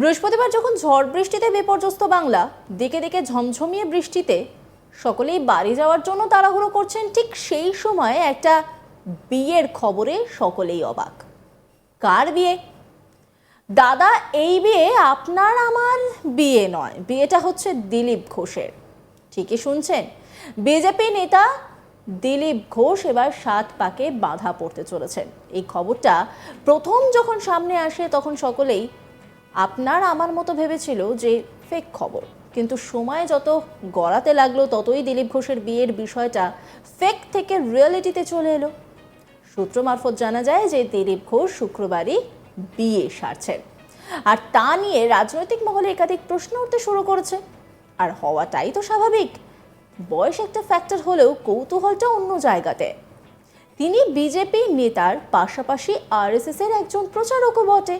বৃহস্পতিবার যখন ঝড় বৃষ্টিতে বিপর্যস্ত বাংলা, দিকে দিকে ঝমঝমিয়ে বৃষ্টিতে সকলেই বাড়ি যাওয়ার জন্য তাড়াহুড়ো করছেন, ঠিক সেই সময় একটা বিয়ের খবরে সকলেই অবাক। কার বিয়ে? দাদা, এই বিয়ে আপনার আমার বিয়ে নয়, বিয়েটা হচ্ছে দিলীপ ঘোষের। ঠিকই শুনছেন, বিজেপি নেতা দিলীপ ঘোষ এবার সাত পাকে বাধা পড়তে চলেছেন। এই খবরটা প্রথম যখন সামনে আসে তখন সকলেই আপনার আমার মতো ভেবেছিল যে ফেক খবর। কিন্তু সময় যত গড়াতে লাগল, ততই দিলীপ ঘোষের বিয়ের বিষয়টা ফেক থেকে রিয়েলিটিতে চলে এলো। সূত্র মারফত জানা যায় যে দিলীপ ঘোষ শুক্রবারই বিয়ে সারছেন আর তা নিয়ে রাজনৈতিক মহলে একাধিক প্রশ্ন উঠতে শুরু করেছে। আর হওয়াটাই তো স্বাভাবিক। বয়স একটা ফ্যাক্টর হলেও কৌতূহলটা অন্য জায়গাতে। তিনি বিজেপি নেতার পাশাপাশি আরএসএস এর একজন প্রচারকও বটে।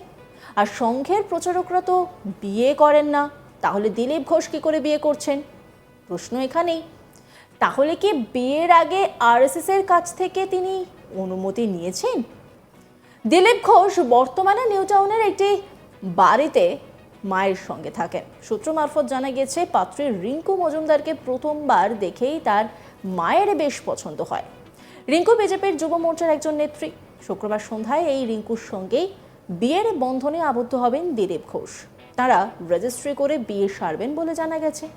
আর সংঘের প্রচারকরা তো বিয়ে করেন না, তাহলে দিলীপ ঘোষ কি করে বিয়ে করছেন? প্রশ্ন এখানেই। তাহলে কি বিয়ের আগে আরএসএস এর কাছ থেকে তিনি অনুমতি নিয়েছেন? দিলীপ ঘোষ বর্তমানে নিউ টাউনের একটি বাড়িতে মায়ের সঙ্গে থাকেন। সূত্র মারফত জানা গেছে পাত্রী রিঙ্কু মজুমদারকে প্রথমবার দেখেই তার মায়ের বেশ পছন্দ হয়। রিঙ্কু বিজেপির যুব মোর্চার একজন নেত্রী। শুক্রবার সন্ধ্যায় এই রিঙ্কুর সঙ্গেই বিয়ের বন্ধনে আবদ্ধ হবেন দিলীপ ঘোষ। তারা রেজিস্ট্রি করে বিয়ে সারবেন বলে জানা গেছে।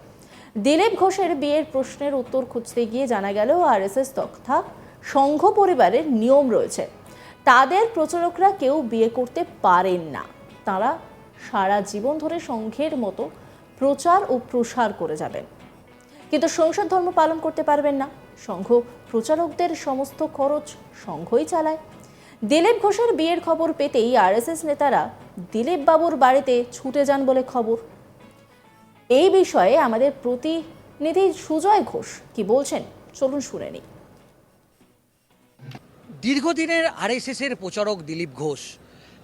দিলীপ ঘোষের বিয়ের প্রশ্নের উত্তর খুঁজতে গিয়ে জানা গেল, আরএসএস তথা সংঘ পরিবারের নিয়ম রয়েছে। তাদের প্রচারকরা কেউ বিয়ে করতে পারেন না। তারা সারা জীবন ধরে সংঘের মতো প্রচার ও প্রসার করে যাবেন। কিন্তু সংসদ ধর্ম পালন করতে পারবেন না। সংঘ প্রচারকদের সমস্ত খরচ সংঘই চালায়। দিলীপ ঘোষের বিয়ের খবর পেতেই আরএসএস নেতারা দিলীপ বাবুর বাড়িতে ছুটে যান বলে খবর। এই বিষয়ে আমাদের প্রতিনিধি সুজয় ঘোষ কি বলছেন? চলুন শুনে নিই। দীর্ঘদিনের আরএসএসের প্রচারক দিলীপ ঘোষ।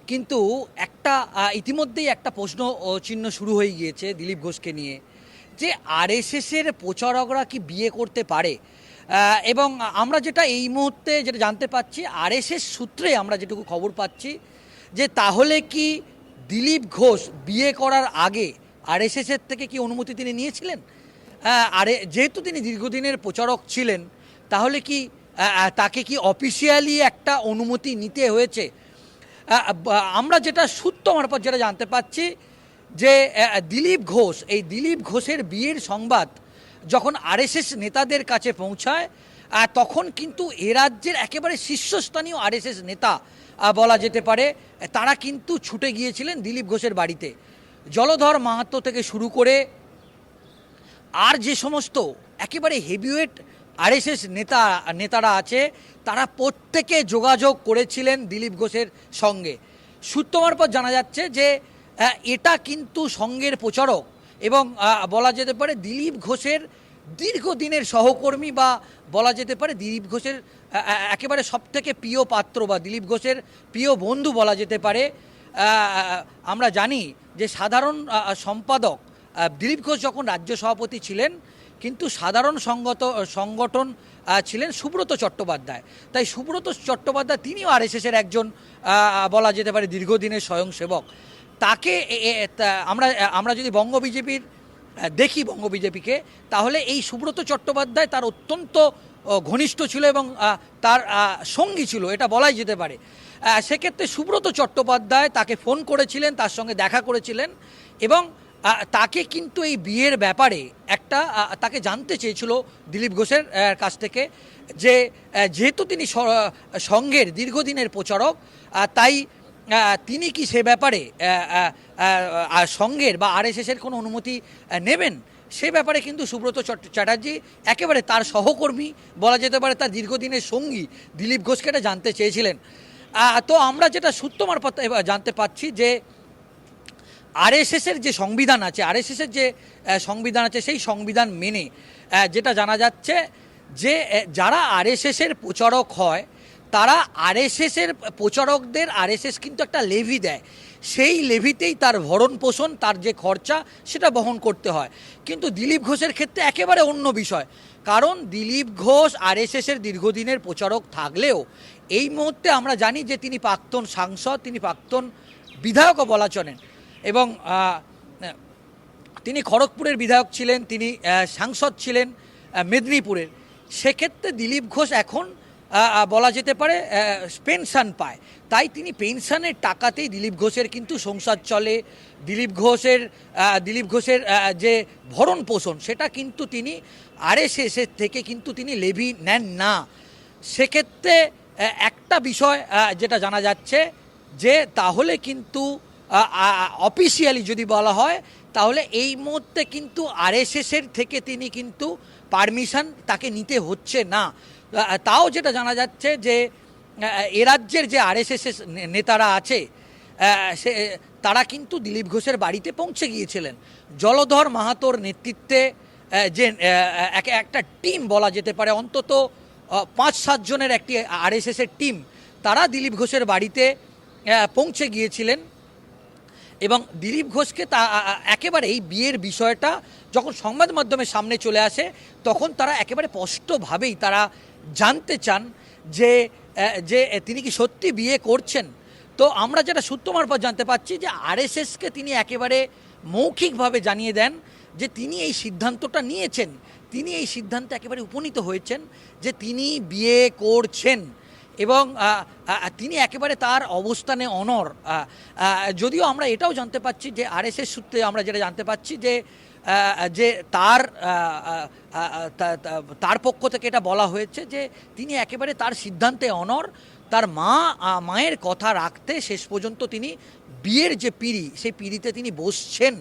কিন্তু একটা ইতিমধ্যেই একটা প্রশ্ন চিহ্ন শুরু হয়ে গিয়েছে দিলীপ ঘোষকে নিয়ে। যে আরএসএসের প্রচারকরা কি বিয়ে করতে পারে? এবং আমরা যেটা এই মুহূর্তে যেটা জানতে পাচ্ছি, আরএসএস সূত্রে আমরা যেটুকু খবর পাচ্ছি যে তাহলে কি দিলীপ ঘোষ বিয়ে করার আগে আরএসএসের থেকে কি অনুমতি তিনি নিয়েছিলেন? আরে, যেহেতু তিনি দীর্ঘদিনের প্রচারক ছিলেন, তাহলে কি তাকে কি অফিসিয়ালি একটা অনুমতি নিতে হয়েছে? আমরা যেটা সূত্র মারফত যেটা জানতে পাচ্ছি যে দিলীপ ঘোষ, এই দিলীপ ঘোষের বিয়ের সংবাদ যখন আরএসএস নেতাদের কাছে পৌঁছায় তখন কিন্তু এ রাজ্যের একেবারে শীর্ষস্থানীয় আরএসএস নেতা বলা যেতে পারে তারা কিন্তু ছুটে গিয়েছিলেন দিলীপ ঘোষের বাড়িতে। জলধর মাহাতো থেকে শুরু করে আর যে সমস্ত একেবারে হেভিওয়েট আরএসএস নেতা, নেতারা আছে, তারা প্রত্যেকে যোগাযোগ করেছিলেন দিলীপ ঘোষের সঙ্গে। সূত্র মারফত জানা যাচ্ছে যে এটা কিন্তু সঙ্গের প্রচারক এবং বলা যেতে পারে দিলীপ ঘোষের দীর্ঘদিনের সহকর্মী বা বলা যেতে পারে দিলীপ ঘোষের একেবারে সবথেকে প্রিয় পাত্র বা দিলীপ ঘোষের প্রিয় বন্ধু বলা যেতে পারে। আমরা জানি যে সাধারণ সম্পাদক দিলীপ ঘোষ যখন রাজ্য সভাপতি ছিলেন, কিন্তু সাধারণ সংগত সংগঠন ছিলেন সুব্রত চট্টোপাধ্যায়। তাই সুব্রত চট্টোপাধ্যায় তিনিও আরএসএসের একজন বলা যেতে পারে দীর্ঘদিনের স্বয়ংসেবক। তাকে আমরা আমরা যদি বঙ্গ বিজেপির দেখি বঙ্গ বিজেপিকে, তাহলে এই সুব্রত চট্টোপাধ্যায় তার অত্যন্ত ঘনিষ্ঠ ছিল এবং তার সঙ্গী ছিল, এটা বলাই যেতে পারে। সেক্ষেত্রে সুব্রত চট্টোপাধ্যায় তাকে ফোন করেছিলেন, তার সঙ্গে দেখা করেছিলেন এবং তাকে কিন্তু এই বিয়ের ব্যাপারে একটা তাকে জানতে চেয়েছিল দিলীপ ঘোষের কাছ থেকে যে যেহেতু তিনি স- সংঘের দীর্ঘদিনের প্রচারক তাই তিনি কি সে ব্যাপারে সংঘের বা আরএসএসের কোনো অনুমতি নেবেন? সে ব্যাপারে কিন্তু সুব্রত চ্যাটার্জি একেবারে তার সহকর্মী, বলা যেতে পারে তার দীর্ঘদিনের সঙ্গী দিলীপ ঘোষকে এটা জানতে চেয়েছিলেন। তো আমরা যেটা সূত্র মারফত জানতে পাচ্ছি যে আরএসএসের যে সংবিধান আছে, আরএসএসের যে সংবিধান আছে, সেই সংবিধান মেনে যেটা জানা যাচ্ছে যে যারা আরএসএসের প্রচারক হয় তারা আরএসএসের প্রচারকদের আরএসএস কিন্তু একটা লেভি দেয়। সেই লেভিতেই তার ভরণ পোষণ, তার যে খরচা, সেটা বহন করতে হয়। কিন্তু দিলীপ ঘোষের ক্ষেত্রে একেবারে অন্য বিষয়। কারণ দিলীপ ঘোষ আরএসএসের দীর্ঘদিনের প্রচারক থাকলেও এই মুহূর্তে আমরা জানি যে তিনি প্রাক্তন সাংসদ, তিনি প্রাক্তন বিধায়কও বলা চলেন। এবং তিনি খড়গপুরের বিধায়ক ছিলেন, তিনি সাংসদ ছিলেন মেদিনীপুরের। সেক্ষেত্রে দিলীপ ঘোষ এখন বলা যেতে পারে পেনশন পায়। তাই তিনি পেনশনের টাকাতেই দিলীপ ঘোষের কিন্তু সংসার চলে। দিলীপ ঘোষের দিলীপ ঘোষের যে ভরণ পোষণ, সেটা কিন্তু তিনি আরএসএসের থেকে কিন্তু তিনি লেভি নেন না। সেক্ষেত্রে একটা বিষয় যেটা জানা যাচ্ছে যে, তাহলে কিন্তু অফিসিয়ালি যদি বলা হয়, তাহলে এই মুহূর্তে কিন্তু আরএসএসের থেকে তিনি কিন্তু পারমিশন তাকে নিতে হচ্ছে না। তাও যেটা জানা যাচ্ছে যে এ রাজ্যের যে আরএসএস নেতারা আছে সে, তারা কিন্তু দিলীপ ঘোষের বাড়িতে পৌঁছে গিয়েছিলেন। জলধর মাহাতোর নেতৃত্বে যে এক- একটা টিম বলা যেতে পারে, অন্তত পাঁচ সাতজনের একটি আরএসএসের টিম, তারা দিলীপ ঘোষের বাড়িতে পৌঁছে গিয়েছিলেন। এবং দিলীপ ঘোষকে তা একেবারে এই বিয়ের বিষয়টা যখন সংবাদ মাধ্যমের সামনে চলে আসে, তখন তারা একেবারে স্পষ্টভাবেই তারা জানতে চান যে যে তিনি কি সত্যি বিয়ে করছেন। তো আমরা যেটা সূত্র মারফত জানতে পাচ্ছি যে, আরএসএসকে তিনি একেবারে মৌখিকভাবে জানিয়ে দেন যে, তিনি এই সিদ্ধান্তটা নিয়েছেন। তিনি এই সিদ্ধান্তে একেবারে উপনীত হয়েছেন যে, তিনি বিয়ে করছেন। এবং তিনি একেবারে তার অবস্থানে অনর। যদিও আমরা এটাও জানতে পাচ্ছি যে আরএসএস সূত্রে আমরা যেটা জানতে পাচ্ছি যে যে তার তার পক্ষ থেকে এটা বলা হয়েছে যে তিনি একেবারে তার সিদ্ধান্তে অনর। তার মা মায়ের কথা রাখতে শেষ পর্যন্ত তিনি বিয়ের যে পিড়ি, সেই পিড়িতে তিনি বসছেন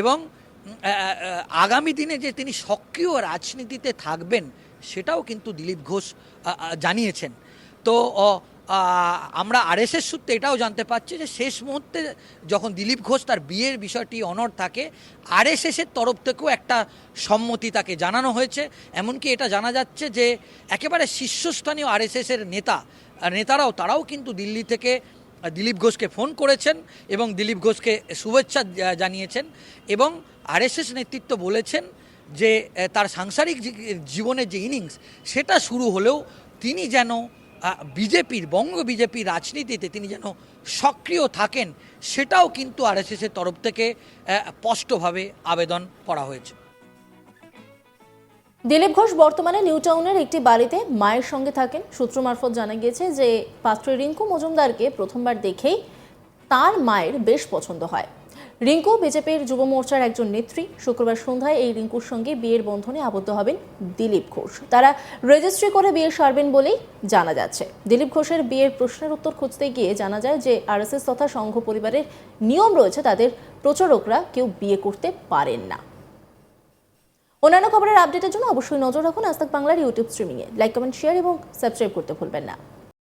এবং আগামী দিনে যে তিনি সক্রিয় রাজনীতিতে থাকবেন, সেটাও কিন্তু দিলীপ ঘোষ জানিয়েছেন। তো আমরা আরএসএস সূত্রে এটাও জানতে পারছি যে শেষ মুহূর্তে যখন দিলীপ ঘোষ তার বিয়ের বিষয়টি অনর থাকে আরএসএসের তরফ থেকেও একটা সম্মতি তাকে জানানো হয়েছে। এমনকি এটা জানা যাচ্ছে যে একেবারে শীর্ষস্থানীয় আর আরএসএসের নেতা, নেতারাও তারাও কিন্তু দিল্লি থেকে দিলীপ ঘোষকে ফোন করেছেন এবং দিলীপ ঘোষকে শুভেচ্ছা জানিয়েছেন এবং আরএসএস নেতৃত্ব বলেছেন যে তার সাংসারিক জীবনের যে ইনিংস, সেটা শুরু হলেও তিনি যেন বিজেপির, বঙ্গ বিজেপির রাজনীতিতে তিনি যেন সক্রিয় থাকেন, সেটাও কিন্তু আরএসএসের তরফ থেকে স্পষ্টভাবে আবেদন করা হয়েছে। দিলীপ ঘোষ বর্তমানে নিউ টাউনের একটি বাড়িতে মায়ের সঙ্গে থাকেন। সূত্র মারফত জানা গিয়েছে যে, পাত্রী রিঙ্কু মজুমদারকে প্রথমবার দেখেই তার মায়ের বেশ পছন্দ হয়। রিঙ্কু, বিজেপির যুব মোর্চার একজন নেত্রী। শুক্রবার সন্ধ্যায় এই রিঙ্কুর সঙ্গে বিয়ের বন্ধনে আবদ্ধ হবেন দিলীপ ঘোষ। তারা রেজিস্ট্রি করে বিয়ে সারবেন বলেই জানা যাচ্ছে। দিলীপ ঘোষের বিয়ের প্রশ্নের উত্তর খুঁজতে গিয়ে জানা যায় যে আরএসএস তথা সংঘ পরিবারের নিয়ম রয়েছে তাদের প্রচারকরা কেউ বিয়ে করতে পারেন না। অন্যান্য খবরের আপডেটের জন্য অবশ্যই নজর রাখুন আজ বাংলার ইউটিউব স্ট্রিমিংয়ে। লাইক, কমেন্ট, শেয়ার এবং সাবস্ক্রাইব করতে ভুলবেন না।